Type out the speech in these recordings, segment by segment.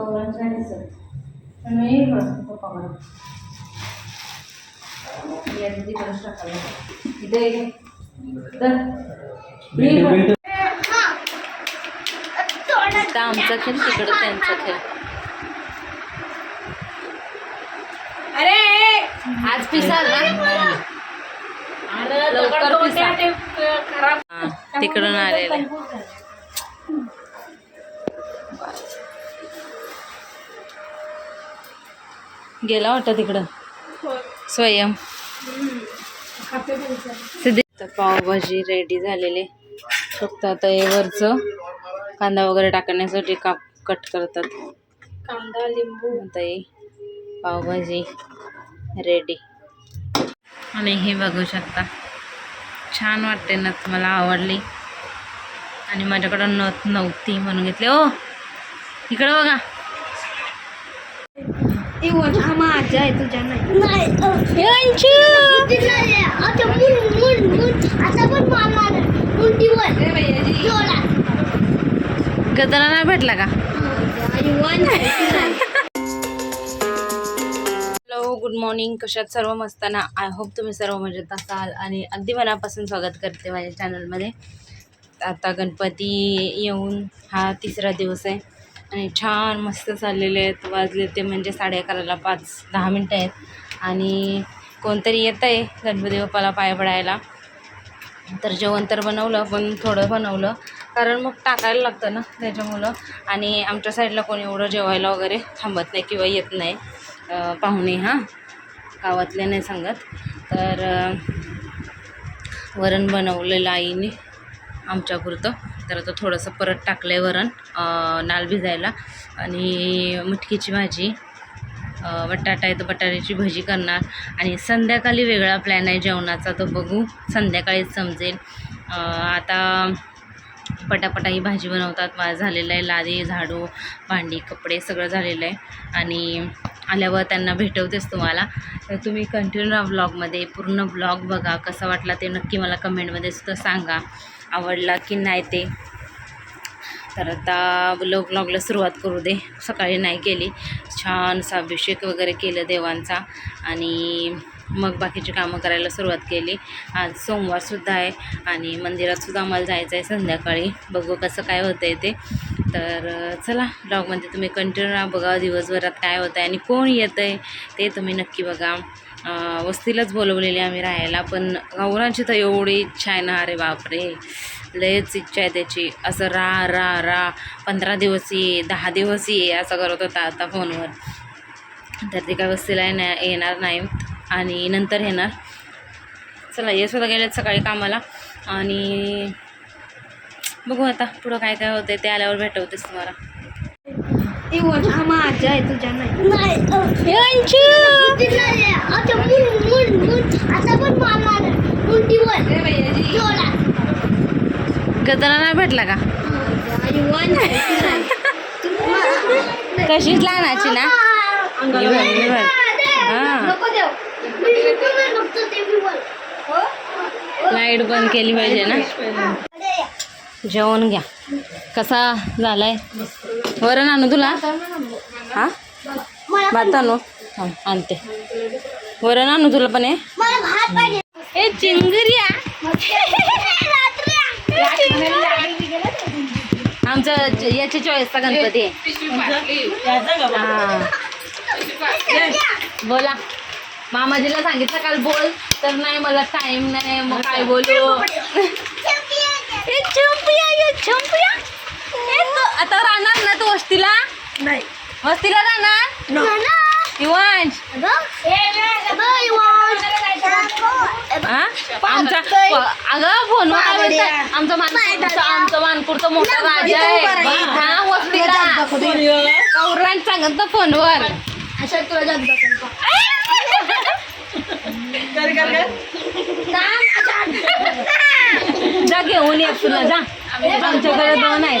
गौरांच्या नाही दिसत पण मी इकडं पप्पाकडं या. तिकडंच टाकायला इथे. तर. इथं आमचा खेळ तिकडं त्यांचा खेळ. अरे! आज पिसाल ना अरे लवकर पिसा. हा, तिकडून आलेले. गेला वाटतं तिकडं? स्वयं. तर पावभाजी रेडी झालेली. फक्त आता हे वरचं कांदा वगैरे टाकण्यासाठी काप कट करतात. कांदा लिंबू. आता ही पावभाजी रेडी आणि हे बघू शकता. छान वाटते नथ मला आवडली. आणि माझ्याकडं नथ नव्हती म्हणून घेतली. ओ इकडं बघा. हा माझा आहे तुझ्या नाही. गदरा नाही भेटला का? हॅलो गुड मॉर्निंग कशात सर्व मस्ताना आय होप तुम्ही सर्व मजेत असाल आणि अगदी मनापासून स्वागत करते माझ्या चॅनलमध्ये आता गणपती येऊन हा तिसरा दिवस आहे. आणि छान मस्त चाललेले आहेत. वाजले ते म्हणजे साडे अकराला पाच दहा मिनटं आहेत. आणि कोणतरी येतं आहे गणपती बाप्पाला पाय पडायला. तर जेवण तर बनवलं पण थोडं बनवलं. कारण मग टाकायला लागतं ना त्याच्यामुळं. आणि आमच्या साईडला कोणी एवढं जेवायला वगैरे थांबत नाही किंवा येत नाही. पाहुणे हां. गावातले नाही सांगत. तर वरण बनवलेलं आईने. आमच्यापुरतं. तर आता थोडंसं परत टाकलं आहे वरण नाल भिजायला. आणि मटकीची भाजी बटाटा आहे तर बटाट्याची भजी करणार. आणि संध्याकाळी वेगळा प्लॅन आहे जेवणाचा तो बघू. संध्याकाळीच समजेल. आता पटापटा ही भाजी बनवतात. झालेलं आहे लादी झाडू भांडी कपडे सगळं झालेलं आहे. आणि आल्यावर त्यांना भेटवतेच तुम्हाला. तर तुम्ही कंटिन्यू राहा ब्लॉगमध्ये पूर्ण ब्लॉग बघा. कसा वाटला ते नक्की मला कमेंटमध्ये सुद्धा सांगा. आवडला की नाही ते. तर आता ब्लॉग ब्लॉगला सुरुवात करू दे. सकाळी नाही केली. छानसा अभिषेक वगैरे केलं देवांचा. आणि मग बाकीची कामं करायला सुरुवात केली. आज सोमवारसुद्धा आहे आणि मंदिरातसुद्धा आम्हाला जायचं आहे संध्याकाळी. बघू कसं काय होतं आहे ते. तर चला ब्लॉगमध्ये तुम्ही कंटिन्यू बघा दिवसभरात काय होतं आहे आणि कोण येतं आहे ते तुम्ही नक्की बघा. वस्तीलाच बोलवलेली आम्ही राहायला पण गावरांची तर एवढी इच्छा आहे ना अरे बापरे. लयच इच्छा आहे त्याची. असं रा रा रा पंधरा दिवस ये दहा दिवस ये असं करत होता आता फोनवर. तर ते काय वस्तीला येण्या येणार नाही. आणि नंतर येणार चला ये सुद्धा गेलेत सकाळी कामाला. आणि बघू आता पुढं काय काय होतं ते आल्यावर भेटवतेस तुम्हाला. हा माझा आहे तुझ्या नाही. गदरा नाही भेटला का? कशीच लहानाची ना. हां लाइट बंद केली पाहिजे ना? जेवण घ्या. कसा झालाय? वरण आणू तुला? हा? भात आणू हा, आणते. वरण आणू तुला पण हे ए चिंगरिया आमचं ज- याची चॉईसचा गणपती आहे. हा. बोला. मामाजीला सांगितलं काल बोल तर नाही मला टाइम नाही मग काय बोलू ए, चंपिया ये चंपिया ए, तो- आता राहणार ना तू वस्तीला? नाही. वस्तीला राहणार? युवांश हा आमचा अगं फोनवर काय बोलताय? आमचा मानपूरचा आमचा मानपूरचा मोठा राजा आहे. हा वस्तीला. कौरांट सांगत फोनवर. जा घेऊन ये तुला जा. आमच्याकडे दोन आहेत.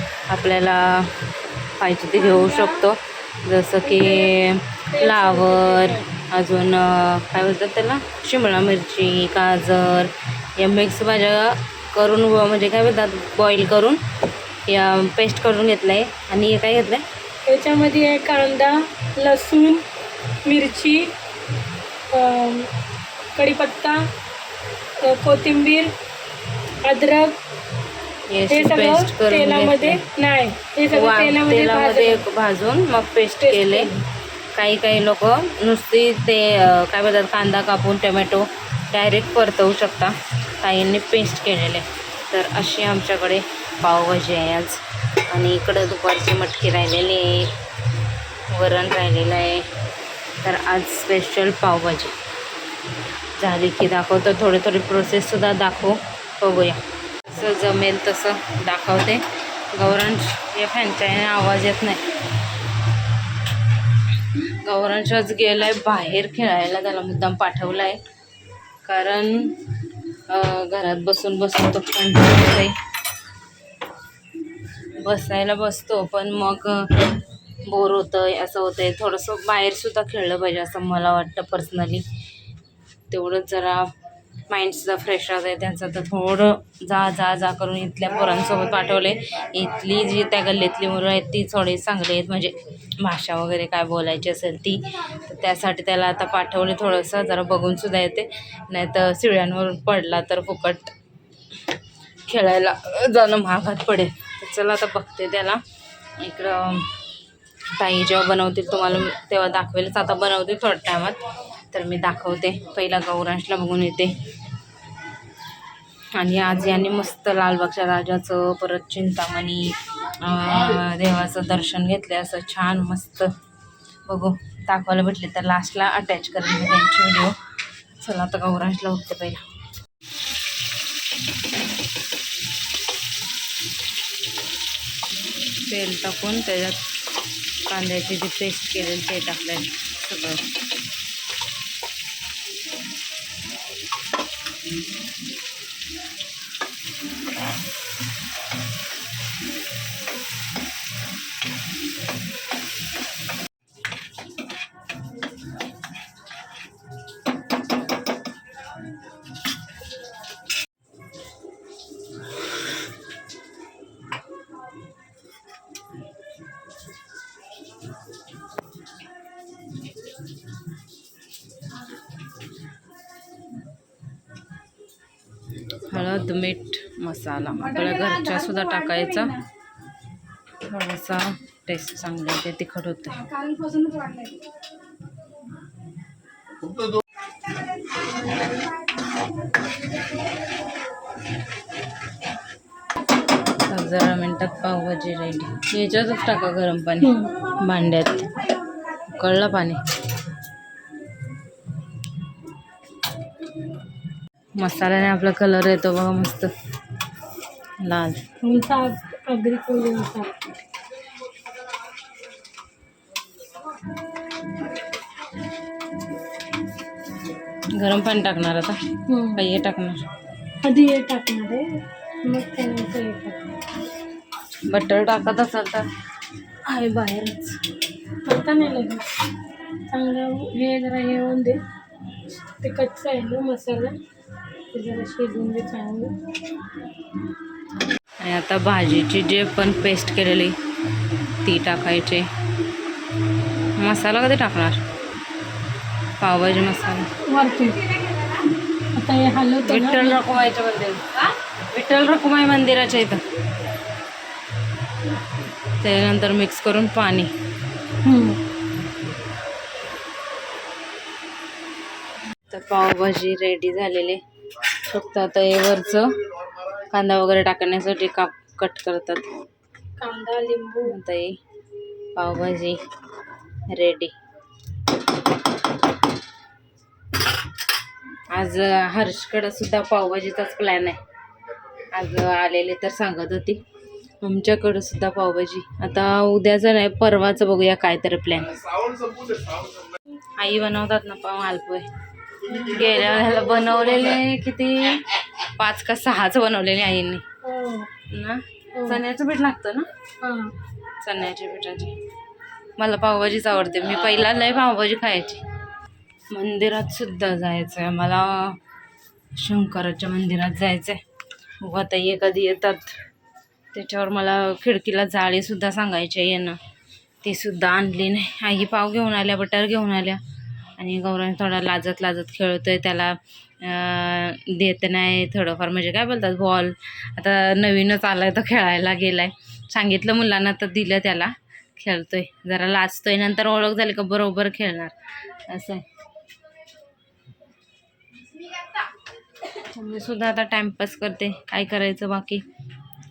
आपल्याला पाहिजे ते घेऊ शकतो. जसं की फ्लावर अजून काय बोलतात त्याला? शिमला मिरची गाजर या मिक्स भाज्या करून व- म्हणजे काय बोलतात बॉईल करून या पेस्ट करून घेतलं आहे आणि हे काय घेतलं आहे याच्यामध्ये कांदा लसूण मिरची कढीपत्ता कोथिंबीर अद्रक हे सगळं पेस्ट करून तेलामध्ये. नाही हे सगळं वा- तेलामध्ये तेलामध्ये भाजलं. भाजून मग पेस्ट Paste केले. केली. काही काही लोक नुसती ते अं, काय बोलतात कांदा कापून टोमॅटो डायरेक्ट परतवू शकता. काहींनी पेस्ट केलेले. तर अशी आमच्याकडे पावभाजी आहे आज. आणि इकडं दुपारची मटकी राहिलेली आहे. वरण राहिलेलं आहे. तर आज स्पेशल पावभाजी. झाली की दाखवतो. थोडी थोडी प्रोसेससुद्धा दाखवू. बघूया. जसं जमेल तसं दाखवते. गौरांश या फॅनच्या आवाज येत नाही. गौरांशच गेलाय बाहेर खेळायला त्याला मुद्दाम पाठवला आहे कारण घरात बसून बसून तो कंटाळा बसायला बसतो पण मग बोर होतंय असं होतंय. थोडंसं बाहेरसुद्धा खेळलं पाहिजे असं मला वाटतं पर्सनली तेवढंच जरा माइंडसुद्धा फ्रेश राहते त्यांचं तर थोडं जा जा जा करून इथल्या पोरांसोबत पाठवले इथली जी त्या गल्लीतली मुलं आहेत ती थोडी चांगली आहेत. म्हणजे भाषा वगैरे काय बोलायची असेल ती तर त्यासाठी त्याला आता पाठवले थोडंसं. जरा बघूनसुद्धा येते. नाही तर शिळ्यांवरून पडला तर फुकट खेळायला जाणं महागात पडेल. तर चला आता बघते त्याला. इकडं ताई जेव्हा बनवतील तुम्हाला तेव्हा दाखवेलच. आता बनवते थोड्या टायमात. तर मी दाखवते. पहिला गौरांशला बघून येते. आणि आज यांनी मस्त लालबागच्या राजाचं परत चिंतामणी देवाचं दर्शन घेतलं असं छान मस्त बघू. दाखवायला भेटले तर लास्टला अटॅच करेन मी त्यांची व्हिडिओ चला आता गौरांशला बघते पहिला. तेल टाकून त्याच्यात कांद्याची जी पेस्ट केलेली ते टाकलं सगळं. Thank you. हळद मीठ मसाला. आपल्या घरच्या सुद्धा टाकायचा. थोडासा टेस्ट चांगला ते तिखट होते जरा मिनटात पावभाजी रेडी याच्यातच टाका गरम पाणी. भांड्यात. कळलं पाणी. मसाल्याने आपला कलर येतो बघा मस्त. लाल. गरम पाणी टाकणार आता. काही हे टाकणार. आधी हे टाकणार आहे. मग त्यानंतर हे टाकणार. बटर टाकत असाल तर. आहे बाहेरच. आता नाही लागत. चांगलं हे जरा हे होऊन दे. ते कच्चं आहे ना मसाला. ते जरा शिजवून दे चांगलं. आणि आता भाजीची जे पण पेस्ट केलेली ती टाकायची. मसाला कधी टाकणार? पावभाजी मसाला. हे विठ्ठल रखुमाईच्या मंदिर. विठ्ठल रखुमाई मंदिराच्या इथं. त्यानंतर मिक्स करून पाणी. तर पावभाजी रेडी झालेली. फक्त आता हे वरचं. कांदा वगैरे टाकण्यासाठी काप कट करतात. कांदा लिंबू. आता ही पावभाजी रेडी आज हर्षकडं सुद्धा पावभाजीचाच प्लॅन आहे. आज आलेले तर सांगत होती. आमच्याकडं सुद्धा पावभाजी. आता उद्याचं नाही परवाचं बघूया काय तरी प्लॅन आई बनवतात ना पाव मालपोय गेल्या वेळेला बनवलेले किती? पाच का सहाच बनवलेले आईंनी. हो. ना? चण्याचं पीठ लागतं ना? हां. चण्याच्या पिठाची. मला पावभाजीच आवडते. मी पहिला लय पावभाजी खायची. मंदिरात सुद्धा जायचं आहे मला शंकराच्या मंदिरात जायचं आहे उगा आता ये कधी येतात. त्याच्यावर मला खिडकीला जाळीसुद्धा सांगायचे येणं ती सुद्धा आणली नाही. आई पाव घेऊन आल्या बटर घेऊन आल्या. आणि गौरांग थोडा लाजत लाजत खेळतोय त्याला देत नाही थोडंफार. म्हणजे काय बोलतात बॉल आता नवीनच आलाय तर खेळायला गेलाय. सांगितलं मुलांना तर दिलं त्याला. खेळतोय. जरा लाजतोय. नंतर ओळख झाली का बरोबर खेळणार. असं आहे. मी सुद्धा आता टाइमपास करते. काय करायचं बाकी?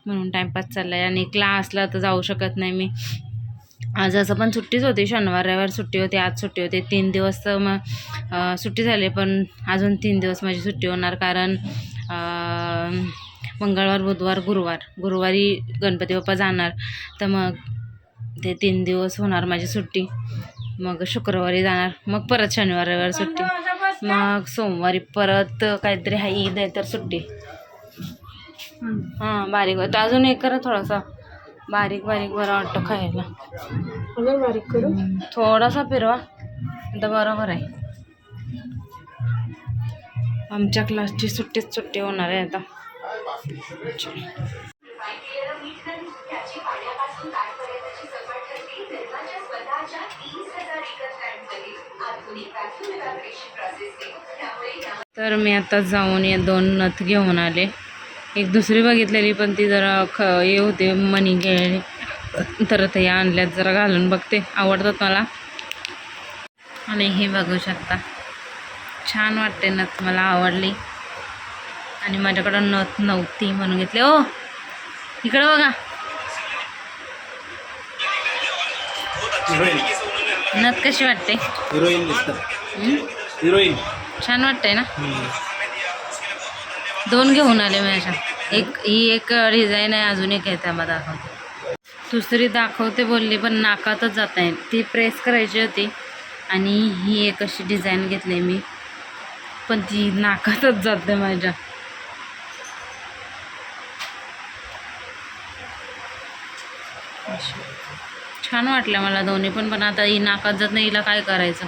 म्हणून टाइमपास चाललाय. आणि क्लासला तर जाऊ शकत नाही मी. आज असं पण सुट्टीच होती शनिवार रविवार सुट्टी होती आज सुट्टी होती. तीन दिवस तर मग सुट्टी झाली पण अजून तीन दिवस माझी सुट्टी होणार कारण मंगळवार बुधवार गुरुवार. गुरुवारी गणपती बाप्पा जाणार. तर मग ते तीन दिवस होणार माझी सुट्टी. मग शुक्रवारी जाणार. मग परत शनिवार रविवार सुट्टी. मग सोमवारी परत काहीतरी हा ईद आहे तर सुट्टी हां बारीक. होतं अजून एक करा थोडासा. बारीक बारीक बरं वाटतं खायला. अजून बारीक करू? थोडासा फिरवा. आता बरोबर आहे. आमच्या क्लासची सुट्टीच सुट्टी होणार आहे आता. तर मी आता जाऊन ये दोन नथ घेऊन आले. एक दुसरी बघितलेली पण ती जरा ख हे होते मनी गेलेली तर ते आणल्यात जरा घालून बघते. आवडतात मला. आणि हे बघू शकता. छान वाटते नथ मला आवडली. आणि माझ्याकडं नथ नव्हती म्हणून घेतले. ओ इकडं बघा. नथ कशी वाटते? हिरोईन? हिरोईन. छान वाटतंय ना? दोन घेऊन आले मी अशा. एक ही एक डिझाईन आहे अजून एक आहे त्यामध्ये दाखवते. दुसरी दाखवते बोलली पण नाकातच जात नाही. ती प्रेस करायची होती आणि ही एक अशी डिझाईन घेतली मी. पण ती नाकातच जाते माझ्या. छान वाटलं मला दोन्ही पण पण आता ही नाकात जात नाही हिला काय करायचं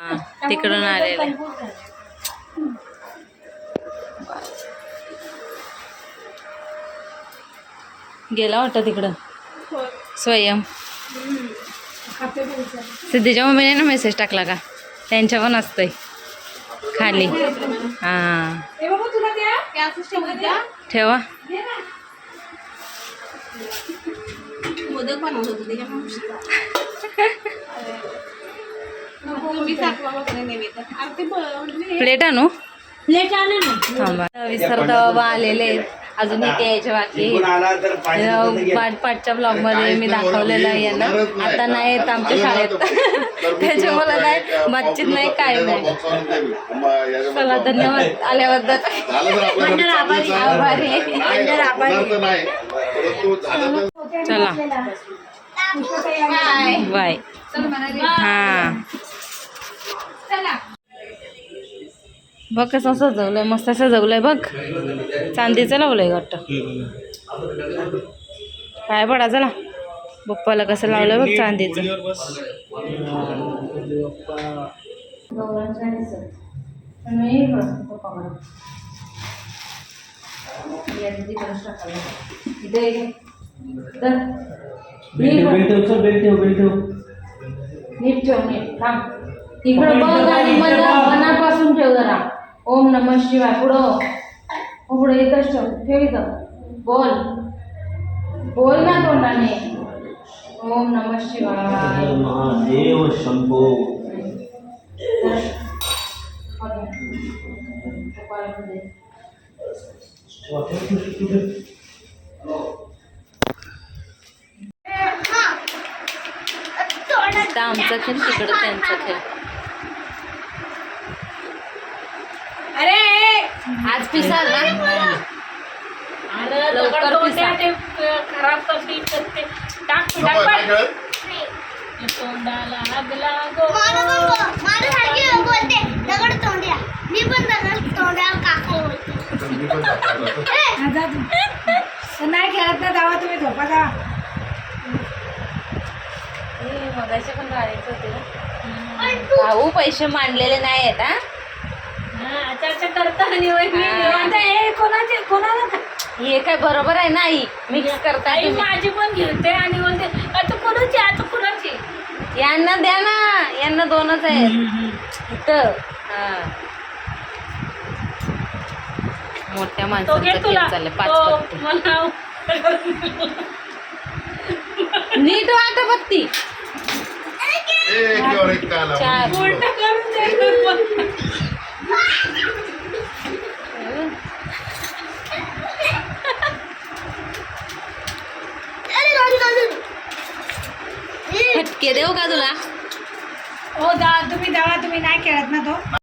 हा, तिकडून आलेले गेला वाटतं तिकडं? स्वयं. खाते तुमचं सिद्धीच्या मम्मीने ना मेसेज टाकला का? त्यांच्या पण असतंय. खाली. हां ठेवा. मोदक प्लेट आणू? प्लेट आले ना. आलेले आहेत. अजून इथे यायचे बाकी. पाठ पाठच्या ब्लॉगमध्ये मी दाखवलेलं आहे यांना. आता नाही येत आमच्या शाळेत. त्याच्यामुळे काय बातचीत नाही काय नाही. चला धन्यवाद आल्याबद्दल. चला बाय. हां. बघ कसं सजवलंय मस्त सजवलंय बघ. चांदीचं लावलंय वाटतं. काय पडा चला. बप्पाला कसं लावलंय बघ चांदीचं. नीट ठेव नीट. थांब. इकडं बघ आणि मला मनापासून ठेव जरा. ओम नम शिवाय. पुढं. हो पुढं इथंच ठेव. ठेव इथं. बोल. बोल ना तोंडाने. ओम नम शिवाय. महादेव शंभो. आमचा खेळ तिकडं त्यांचा खेळ. अरे आज पिसाल ना? लवकर पिसा. ते खराब करते टाक नको टाक काय पण. कळत? तोंडाला आग लागो. बोलते. दगड तोंड्या. मी पण दगड तोंड्या काका बोलते आता मी पण जातो आता. नाही खेळत ना जावा तुम्ही झोपा जा ए, मगाशी पण गाडीचं होते. ना भाऊ पैसे मांडलेले नाही आहेत हा? हा, अच्छा अच्छा करता आणि वहिनी हा. निवांत. आता कोणाचे कोणाला हे काय बरोबर आहे नाही मिक्स करता आई तुम्ही. माझी पण घेते आणि बोलते आता कोणाची आता कोणाची यांना द्या ना यांना दोनच आहेत इथं हा मोठ्या तो माणसाचं घे तुला पाच तो पत्ती मला नीट वाटा पत्ती एकीवर एक काला. चार. उलटा करून दे. फटके देऊ का तुला? हो जा तुम्ही जावा तुम्ही नाही खेळत ना तो.